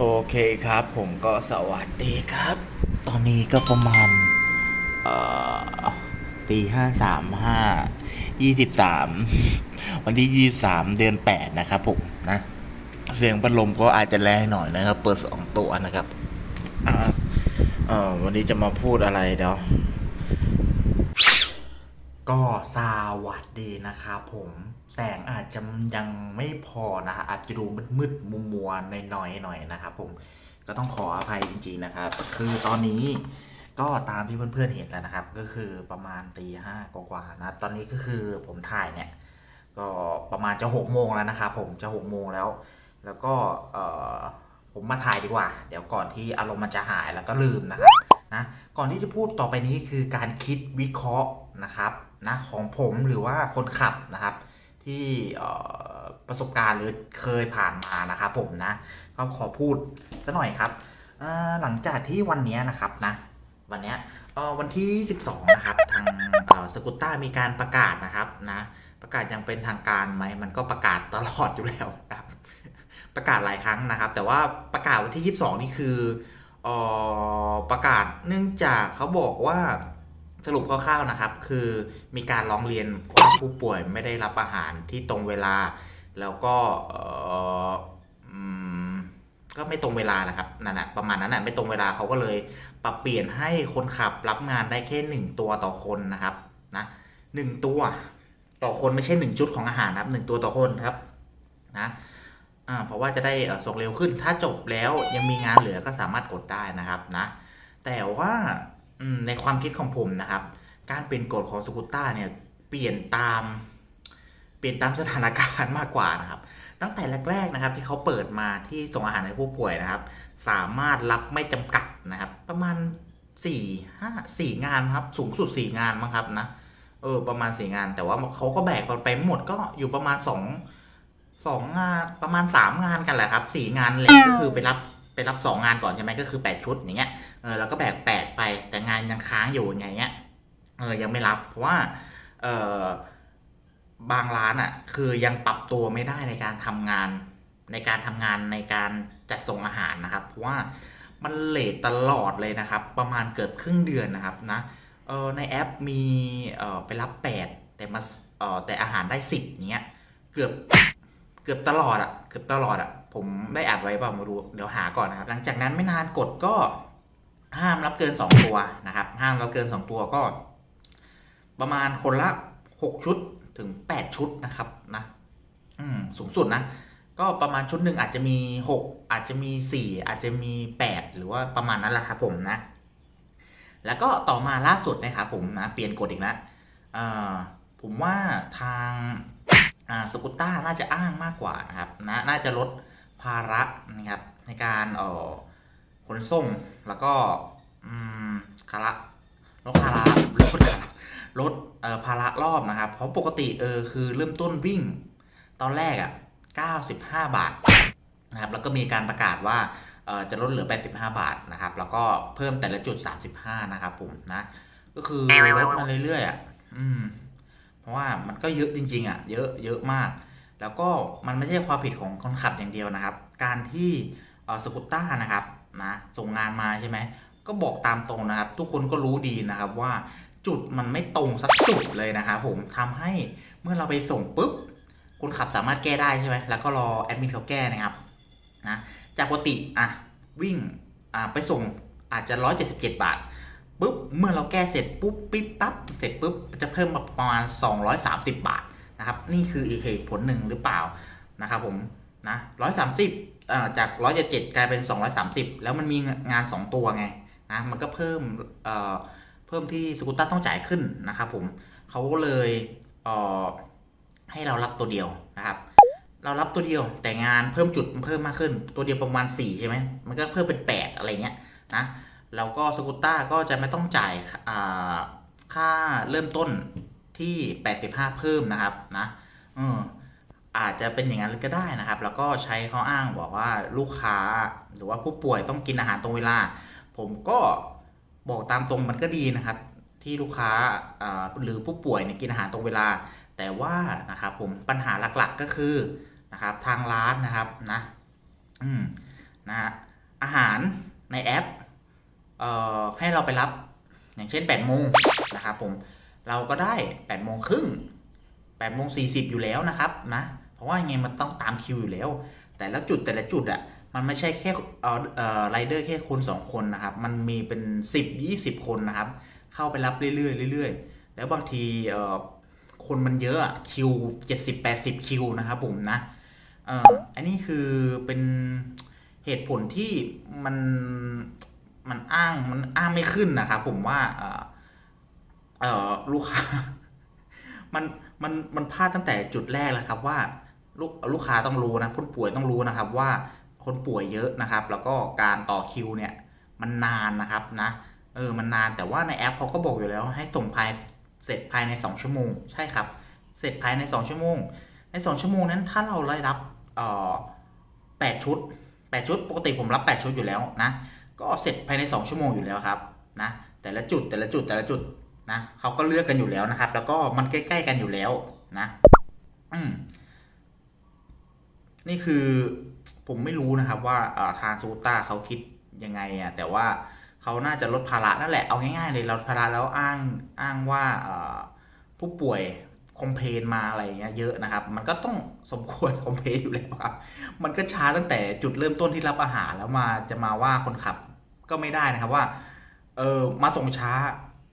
โอเคครับ ผมก็สวัสดีครับ ตอนนี้ก็ประมาณเอ่อตีห้าสามห้ายี่สิบสามวันที่ยี่สามเดือนแปดนะครับผมนะเสียงพัดลมก็อาจจะแรงหน่อยนะครับ เปิดสองตัวนะครับเอ่อวันนี้จะมาพูดอะไรเดี๋ยวก็สวัสดีนะครับผม แสงอาจจะยังไม่พอนะอาจจะดูมืดๆมัวๆในหน่อยๆหน่อยนะครับผมก็ต้องขออภัยจริงๆนะครับ คือตอนนี้ก็ตามที่เพื่อนๆเห็นแล้วนะครับ ก็คือประมาณตีห้ากว่าๆนะตอนนี้ก็คือผมถ่ายเนี่ยก็ประมาณจะหกโมงแล้วนะครับผมจะหกโมงแล้ว แล้วก็เออผมมาถ่ายดีกว่า เดี๋ยวก่อนที่อารมณ์มันจะหายแล้วก็ลืมนะครับนะก่อนที่จะพูดต่อไปนี้คือการคิดวิเคราะห์นะครับนะของผมหรือว่าคนขับนะครับ ที่ประสบการณ์หรือเคยผ่านมานะครับผมนะ ก็ขอพูดสักหน่อยครับหลังจากที่วันนี้นะครับนะวันนี้วันที่ 12 นะครับ ทางสกุตต้ามีการประกาศนะครับนะประกาศยังเป็นทางการไหมมันก็ประกาศตลอดอยู่แล้วครับ ประกาศหลายครั้งนะครับ แต่ว่าประกาศวันที่ 22 นี่คืออประกาศเนื่องจากเขาบอกว่า สรุปคร่าวๆนะครับ คือมีการร้องเรียนว่าผู้ป่วยไม่ได้รับอาหารที่ตรงเวลา แล้วก็ก็ไม่ตรงเวลานะครับนั่นแหะประมาณนั้นแหะไม่ตรงเวลาเขาก็เลย ปรับเปลี่ยนให้คนขับรับงานได้แค่หนึ่งตัวต่อคนนะครับนะหนึ่งตัวต่อคนไม่ใช่หนึ่งชุดของอาหารนะครับหนึ่งตัวต่อคนครับนะอ่าเพราะว่าจะได้ส่งเร็วขึ้นถ้าจบแล้วยังมีงานเหลือก็สามารถกดได้นะครับนะแต่ว่า ในความคิดของผมนะครับ การเปลี่ยนกฎของสกูตต้าเนี่ยเปลี่ยนตาม เปลี่ยนตามสถานการณ์มากกว่านะครับ ตั้งแต่แรกๆนะครับ ที่เขาเปิดมาที่ส่งอาหารให้ผู้ป่วยนะครับ สามารถรับไม่จำกัดนะครับ ประมาณสี่ห้าสี่งานครับ สูงสุดสี่งานมั้งครับนะเออประมาณสี่งาน แต่ว่าเขาก็แบกไปหมดก็อยู่ประมาณสองสองงานประมาณสามงานกันแหละครับสี่งานเลยก็คือไปรับ ไปรับสองงานก่อนใช่ไหมก็คือแปดชุดอย่างเงี้ยเออแล้วก็แบกแปดไปแต่งานยังค้างอยู่อย่างเงี้ยเออยังไม่รับเพราะว่าเออบางร้านอะคือยังปรับตัวไม่ได้ในการทำงานในการทำงานในการจัดส่งอาหารนะครับ เพราะว่ามันเลทตลอดเลยนะครับ ประมาณเกือบครึ่งเดือนนะครับนะเออในแอปมีเออไปรับ 8 แต่มาเออแต่อาหารได้ 10เนี้ยเกือบเกือบตลอดอะเกือบตลอดอะ ผมได้อัดไว้เปล่าไม่รู้เดี๋ยวหาก่อนนะครับ หลังจากนั้นไม่นานกดก็ห้ามรับเกิน 2 ตัวนะครับ ห้ามรับเกิน 2 ตัวก็ ประมาณคนละ 6 ชุดถึง 8 ชุดนะครับนะอืมสูงสุดนะ ก็ประมาณชุดหนึ่งอาจจะมี 6 อาจจะมี 4 อาจจะมี 8 หรือว่าประมาณนั้นแหละครับผมนะ แล้วก็ต่อมาล่าสุดนะครับผมนะเปลี่ยนกฎอีกแล้วผมว่าทางสกุตต้าน่าจะอ้างมากกว่านะครับนะน่าจะลด ภาระนะครับในการเอ่อขนส่งแล้วก็อืมภาระลดภาระลดภาระลดเอ่อภาระรอบนะครับ เพราะปกติเออคือเริ่มต้นวิ่ง ตอนแรกอะ95 บาทนะครับแล้วก็มีการประกาศว่าเอ่อจะลดเหลือ 85 บาทนะครับ แล้วก็เพิ่มแต่ละจุด 35 นะครับผมนะ ก็คือลดมาเรื่อยๆอะ อืม เพราะว่ามันก็เยอะจริง ๆ อะ เยอะเยอะมาก แล้วก็มันไม่ใช่ความผิดของคนขับอย่างเดียวนะครับ การที่สกูตต้านะครับนะส่งงานมาใช่ไหมก็บอกตามตรงนะครับ ทุกคนก็รู้ดีนะครับว่าจุดมันไม่ตรงสักจุดเลยนะครับผมทำให้เมื่อเราไปส่งปุ๊บคนขับสามารถแก้ได้ใช่ไหมแล้วก็รอแอดมินเขาแก้นะครับนะจากปกติอะวิ่งอะไปส่งอาจจะ 177 บาทปุ๊บเมื่อเราแก้เสร็จปุ๊บปิ๊บปั๊บเสร็จปุ๊บจะเพิ่มมาประมาณ 230 บาท นะครับ นี่คืออีกเหตุผลหนึ่งหรือเปล่านะครับผมนะ130อ่ามสิบจาก177กลายเป็น230แล้วมันมีงาน2ตัวไงนะมันก็เพิ่มเอ่อเพิ่มที่สกูตต้าต้องจ่ายขึ้นนะครับผมเขาก็เลยเอ่อให้เรารับตัวเดียวนะครับ เรารับตัวเดียวแต่งานเพิ่มจุดเพิ่มมากขึ้น ตัวเดียวประมาณ4ใช่ไหมมันก็เพิ่มเป็น 8 อะไรเงี้ยนะแล้วก็สกูตต้าก็จะไม่ต้องจ่ายค่าเริ่มต้น ที่ 85 เพิ่มนะครับนะเอออาจจะเป็นอย่างนั้นก็ได้นะครับ แล้วก็ใช้ข้ออ้างบอกว่าลูกค้าหรือว่าผู้ป่วยต้องกินอาหารตรงเวลา ผมก็บอกตามตรงมันก็ดีนะครับ ที่ลูกค้าหรือผู้ป่วยเนี่ยกินอาหารตรงเวลา แต่ว่านะครับผมปัญหาหลักๆก็คือนะครับทางร้านนะครับนะอืมนะฮะอาหารในแอปเอ่อให้เราไปรับอย่างเช่น8โมงนะครับผม เราก็ได้8โมงครึ่ง8โมง40อยู่แล้วนะครับนะเพราะว่ายังไงมันต้องตามคิวอยู่แล้ว แต่ละจุดแต่ละจุดอะมันไม่ใช่แค่เอ่อเอ่อไรเดอร์แค่คนสองคนนะครับ มันมีเป็น 10 20 คนนะครับ เข้าไปรับเรื่อยๆเรื่อยๆ แล้วบางทีเอ่อคนมันเยอะอะคิว70 80 คิวนะครับผมนะเอ่ออันนี้คือเป็นเหตุผลที่มันมันอ้างมันอ้างไม่ขึ้นนะครับผมว่าเอ่อ เอ่อลูกค้า มันมันมันพลาดตั้งแต่จุดแรกแล้วครับว่าลูกลูกค้าต้องรู้นะผู้ป่วยต้องรู้นะครับว่าคนป่วยเยอะนะครับ แล้วก็การต่อคิวเนี่ยมันนานนะครับนะเออมันนานแต่ว่าในแอปเขาก็บอกอยู่แล้ว ให้ส่งภายเสร็จภายใน 2 ชั่วโมง ใช่ครับ เสร็จภายใน 2 ชั่วโมง ใน 2 ชั่วโมงนั้นถ้าเราได้รับเอ่อ8ชุด 8 ชุด ปกติผมรับ 8 ชุดอยู่แล้วนะก็เสร็จภายใน 2 ชั่วโมงอยู่แล้วครับนะแต่ละจุดแต่ละจุดแต่ละจุด นะเขาก็เลือกกันอยู่แล้วนะครับ แล้วก็มันใกล้ ๆ กันอยู่แล้วนะ อืมนี่คือผมไม่รู้นะครับ ว่าทางซูต้าเขาคิดยังไงอะแต่ว่าเขาน่าจะลดภาระนั่นแหละเอาง่ายๆเลยลดภาระแล้วอ้างอ้างว่าผู้ป่วยคอมเพลนมาอะไรเงี้ยเยอะนะครับ มันก็ต้องสมควรคอมเพลนอยู่แล้วครับมันก็ช้าตั้งแต่จุดเริ่มต้นที่รับอาหารแล้วมาจะมาว่าคนขับก็ไม่ได้นะครับว่า เออมาส่งช้า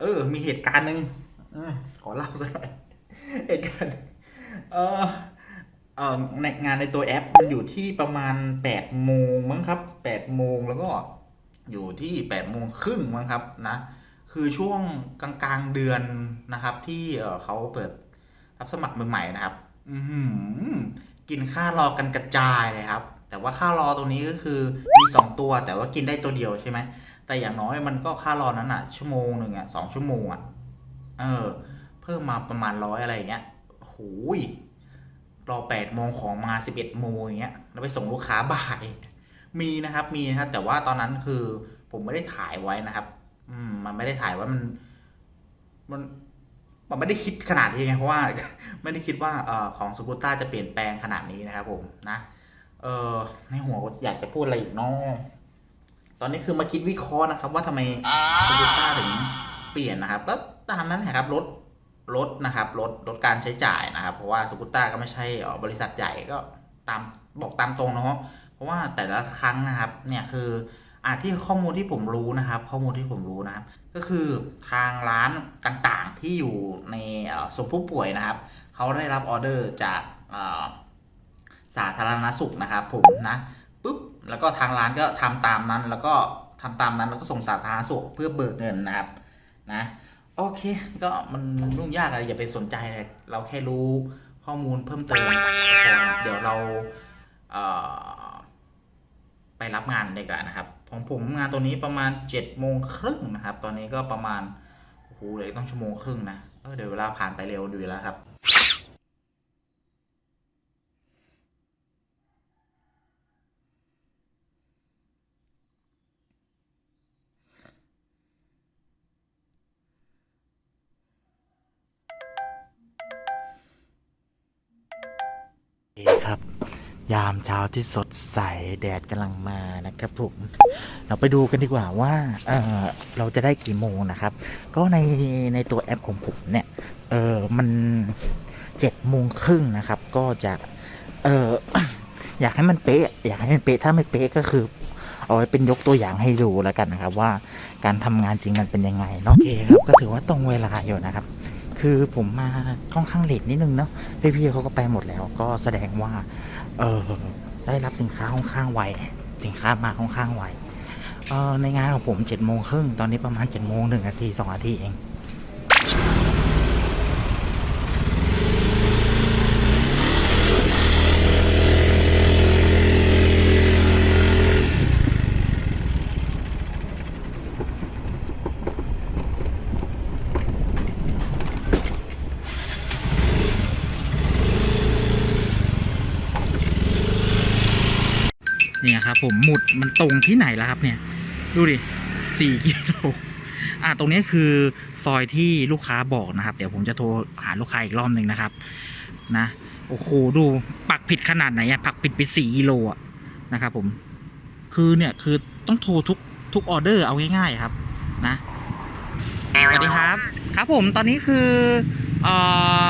เออ มีเหตุการณ์หนึ่งอขอเล่าสักหน่อยเหตุการณ์เออเออในงานในตัวแอปมันอยู่ที่ประมาณ8โมงมั้งครับ8โมงแล้วก็อยู่ที่8โมงครึ่งมั้งครับนะ คือช่วงกลางๆเดือนนะครับ ที่เขาเปิดรับสมัครใหม่ๆนะครับ อืกินค่ารอกันกระจายเลยครับ แต่ว่าค่ารอตัวนี้ก็คือมีสองตัวแต่ว่ากินได้ตัวเดียวใช่ไหม แต่อย่างน้อยมันก็ค่ารอนั้นอะชั่วโมงหนึ่งอะสองชั่วโมงอะเออ เพิ่มมาประมาณร้อยอะไรเงี้ยโหยรอแปดโมงของมาสิบเอ็ดโมงอย่างเงี้ยแล้วไปส่งลูกค้าบ่าย มีนะครับ มีนะครับ แต่ว่าตอนนั้นคือผมไม่ได้ถ่ายไว้นะครับ อืม มันไม่ได้ถ่ายว่ามัน มันมันไม่ได้คิดขนาดนี้ไงเพราะว่าไม่ได้คิดว่าเอ่อของสกูต้าจะเปลี่ยนแปลงขนาดนี้นะครับผมนะ เออในหัวอยากจะพูดอะไรอีกเนาะ ตอนนี้คือมาคิดวิเคราะห์นะครับว่าทำไมสกูต้าถึงเปลี่ยนนะครับก็ตามนั้นแหละครับลดลดนะครับลดลดการใช้จ่ายนะครับ เพราะว่าสกูต้าก็ไม่ใช่เอ่อบริษัทใหญ่ก็ตามบอกตามตรงเนาะเพราะว่าแต่ละครั้งนะครับเนี่ยคืออ่าที่ข้อมูลที่ผมรู้นะครับ ข้อมูลที่ผมรู้นะครับ ก็คือทางร้านต่างๆที่อยู่ในเอ่อส่วนผู้ป่วยนะครับเขาได้รับออเดอร์จากเอ่อสาธารณสุขนะครับ ผมนะปุ๊บ แล้วก็ทางร้านก็ทำตามนั้น แล้วก็ทำตามนั้นแล้วก็ส่งสาธารณสุขเพื่อเบิกเงินนะครับนะโอเค ก็มันยุ่งยากอะไรอย่าไปสนใจเลยเราแค่รู้ข้อมูลเพิ่มเติมนะครับเดี๋ยวเราเไปรับงานดีกว่านะครับของผมงานตัวนี้ประมาณ7จ็ดโมงครึ่งนะครับ ตอนนี้ก็ประมาณโอ้โหเหลยต้องชั่วโมงครึ่งนะเออเดี๋ยวเวลาผ่านไปเร็วดูแล้วครับ โอเคครับ ยามเช้าที่สดใสแดดกำลังมานะครับผมเราไปดูกันดีกว่าว่าเออเราจะได้กี่โมงนะครับ ก็ในในตัวแอปของผมเนี่ยเออมันเจ็ดโมงครึ่งนะครับ ก็จะเอออยากให้มันเป๊ะ อยากให้มันเป๊ะถ้าไม่เป๊ะก็คือเอาไว้เป็นยกตัวอย่างให้ดูแล้วกันนะครับ ว่าการทำงานจริงมันเป็นยังไงเนาะโอเคครับก็ถือว่าตรงเวลาอยู่นะครับ คือผมมาค่อนข้างเลทนิดนึงเนาะพี่ๆเขาก็ไปหมดแล้ว ก็แสดงว่า เออได้รับสินค้าค่อนข้างไวสินค้ามาค่อนข้างไวเออในงานของผมเจ็ดโมงครึ่งตอนนี้ประมาณเจ็ดโมงหนึ่งนาทีสองนาทีเอง มันตรงที่ไหนแล้วครับเนี่ย ดูดิสี่กิโลอะตรงนี้คือซอยที่ลูกค้าบอกนะครับ เดี๋ยวผมจะโทรหาลูกค้าอีกรอบหนึ่งนะครับ นะโอ้โหดูปักผิดขนาดไหนอะปักผิดไปสี่กิโลอะนะครับผมคือเนี่ยคือต้องโทรทุกทุกออเดอร์เอาง่ายๆครับ นะสวัสดีครับ ครับผมตอนนี้คือเอ่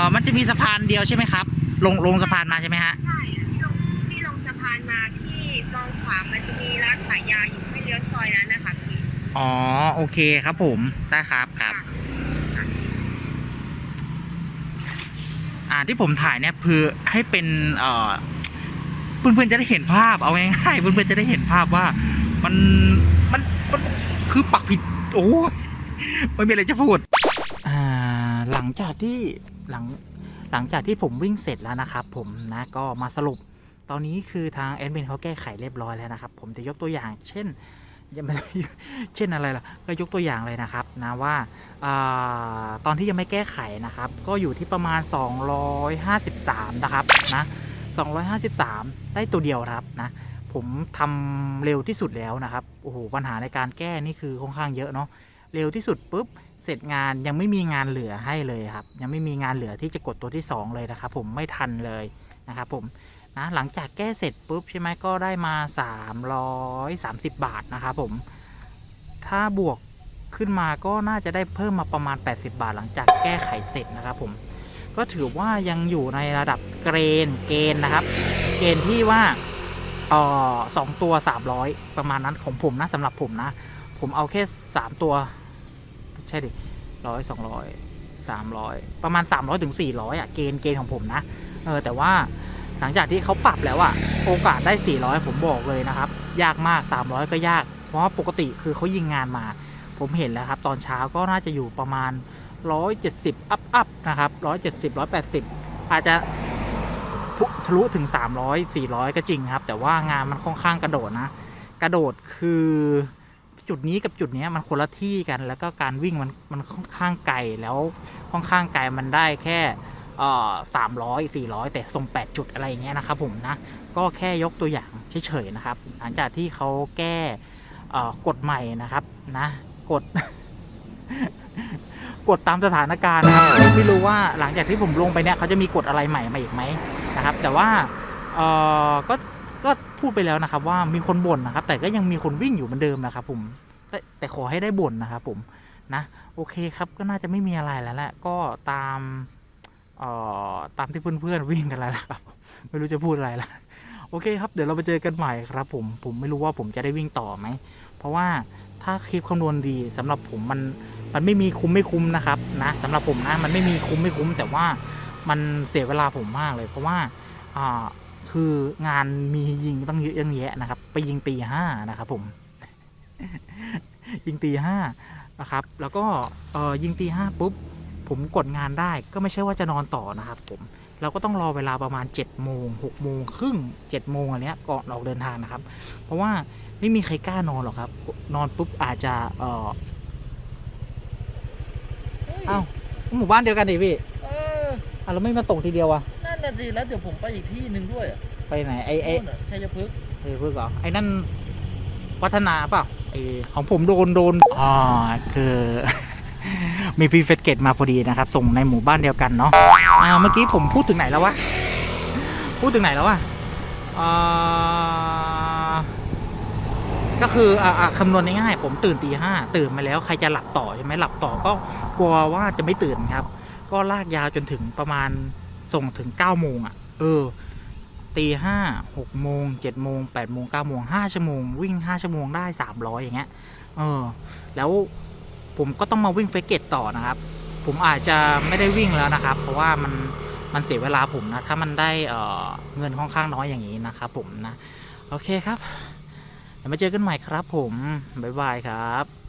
อมันจะมีสะพานเดียวใช่ไหมครับ ลงลงสะพานมาใช่ไหมฮะใช่ที่ลงที่ลงสะพานมาที่มองขวามันจะมี ร้านขายยาอยู่ให้เลี้ยวซอยนั้นนะคะพี่อ๋อ โอเคครับผมได้ครับครับ อ่าที่ผมถ่ายเนี่ยคือให้เป็นเอ่อเพื่อนๆจะได้เห็นภาพเอาง่ายๆเพื่อนๆจะได้เห็นภาพว่า มันมันมันคือปักผิด โอ้ยไม่มีอะไรจะพูด อ่า หลังจากที่หลังหลังจากที่ผมวิ่งเสร็จแล้วนะครับผมนะก็มาสรุป ตอนนี้คือทางแอดมินเขาแก้ไขเรียบร้อยแล้วนะครับ ผมจะยกตัวอย่าง เช่นยังไม่เช่นอะไรล่ะก็ยกตัวอย่างเลยนะครับนะว่าอาตอนที่ยังไม่แก้ไขนะครับ ก็อยู่ที่ประมาณ 253 นะครับนะ253 ได้ตัวเดียวครับนะผมทำเร็วที่สุดแล้วนะครับโอ้โหปัญหาในการแก้นี่คือค่อนข้างเยอะเนาะเร็วที่สุดปุ๊บเสร็จงานยังไม่มีงานเหลือให้เลยครับ ยังไม่มีงานเหลือที่จะกดตัวที่ 2 เลยนะครับ ผมไม่ทันเลย นะครับผมนะหลังจากแก้เสร็จปุ๊บใช่ไหมก็ได้มา 330 บาทนะครับผม ถ้าบวกขึ้นมาก็น่าจะได้เพิ่มมาประมาณ 80 บาท หลังจากแก้ไขเสร็จนะครับผม ก็ถือว่ายังอยู่ในระดับเกรนเกณฑ์นะครับ เกณฑ์ที่ว่าออสองตัว 300 ประมาณนั้นของผมนะสำหรับผมนะ ผมเอาแค่ 3 ตัว ใช่ดิร้อยสองร้อยสามร้อยประมาณ 300ถึง400อะเกณฑ์เกณฑ์ของผมนะ เออแต่ว่าหลังจากที่เขาปรับแล้วอะโอกาสได้ 400 ผมบอกเลยนะครับ ยากมาก 300 ก็ยาก เพราะว่าปกติคือเขายิงงานมา ผมเห็นแล้วครับ ตอนเช้าก็น่าจะอยู่ประมาณ 170 อัพอัพนะครับ 170 180 อาจจะทะลุถึง 300 400 ก็จริงครับ แต่ว่างานมันค่อนข้างกระโดดนะ กระโดดคือจุดนี้กับจุดนี้มันคนละที่กัน แล้วก็การวิ่งมันมันค่อนข้างไกลแล้วค่อนข้างไกลมันได้แค่ สามร้อยสี่ร้อยแต่ส่งแปดจุดอะไรเงี้ยนะครับผมนะ ก็แค่ยกตัวอย่างเฉยๆนะครับ หลังจากที่เขาแก้กฎใหม่นะครับนะกดกดตามสถานการณ์นะครับไม่ไม่รู้ว่าหลังจากที่ผมลงไปเนี่ยเขาจะมีกฎอะไรใหม่มาอีกไหมนะครับ แต่ว่าเออก็ก็พูดไปแล้วนะครับ ว่ามีคนบ่นนะครับ แต่ก็ยังมีคนวิ่งอยู่เหมือนเดิมนะครับ ผมแต่แต่ขอให้ได้บ่นนะครับผมนะโอเคครับก็น่าจะไม่มีอะไรแล้วแหละก็ตาม เอ่อตามที่เพื่อนๆวิ่งกันแล้วครับ ไม่รู้จะพูดอะไรละโอเคครับ เดี๋ยวเราไปเจอกันใหม่ครับ ผมผมไม่รู้ว่าผมจะได้วิ่งต่อไหม เพราะว่าถ้าคลิปคำนวณดีสำหรับผมมันมันไม่มีคุ้มไม่คุ้มนะครับนะสำหรับผมนะมันไม่มีคุ้มไม่คุ้ม แต่ว่ามันเสียเวลาผมมากเลย เพราะว่าอ่าคืองานมียิงตั้งเยอะตั้งแยะนะครับ ไปยิงตีห้านะครับ ผม ยิงตีห้านะครับ แล้วก็ยิงตีห้าปุ๊บ ผมกดงานได้ก็ไม่ใช่ว่าจะนอนต่อนะครับผมเราก็ต้องรอเวลาประมาณ7จ็ดโมงหกโมงครึ่งเจ็ดโมงอันเนี้ยก่อนเราเดินทางนะครับ เพราะว่าไม่มีใครกล้านอนหรอกครับ นอนปุ๊บอาจจะเออเอ้าหมู่บ้านเดียวกันดิพี่เอออะเราไม่มาส่งทีเดียวอะนั่นน่ะสิแล้วเดี๋ยวผมไปอีกที่หนึ่งด้วยอะไปไหนไอไอนู่นน่ะชัยพฤกษ์ไอเพื่อเหรอไอนั่นวัฒนาเปล่าไอของผมโดนโดนอ๋อคือ มีพรีเฟสเกตมาพอดีนะครับ ส่งในหมู่บ้านเดียวกันเนาะอ่าเมื่อกี้ผมพูดถึงไหนแล้ววะ พูดถึงไหนแล้ววะอ่าก็คืออ่าอ่าคำนวณง่ายๆผมตื่นตีห้าตื่นมาแล้วใครจะหลับต่อใช่ไหมหลับต่อก็กลัวว่าจะไม่ตื่นครับ ก็ลากยาวจนถึงประมาณส่งถึงเก้าโมงอะ เออตีห้าหกโมงเจ็ดโมงแปดโมงเก้าโมงห้าชั่วโมง วิ่งห้าชั่วโมงได้สามร้อยอย่างเงี้ยเออ แล้ว ผมก็ต้องมาวิ่งเฟกเกตต่อนะครับ ผมอาจจะไม่ได้วิ่งแล้วนะครับ เพราะว่ามันมันเสียเวลาผมนะ ถ้ามันได้เเงินค่อนข้างน้อยอย่างนี้นะครับผมนะ โอเคครับ เดี๋ยวมาเจอกันใหม่ครับผม บ๊ายบายครับ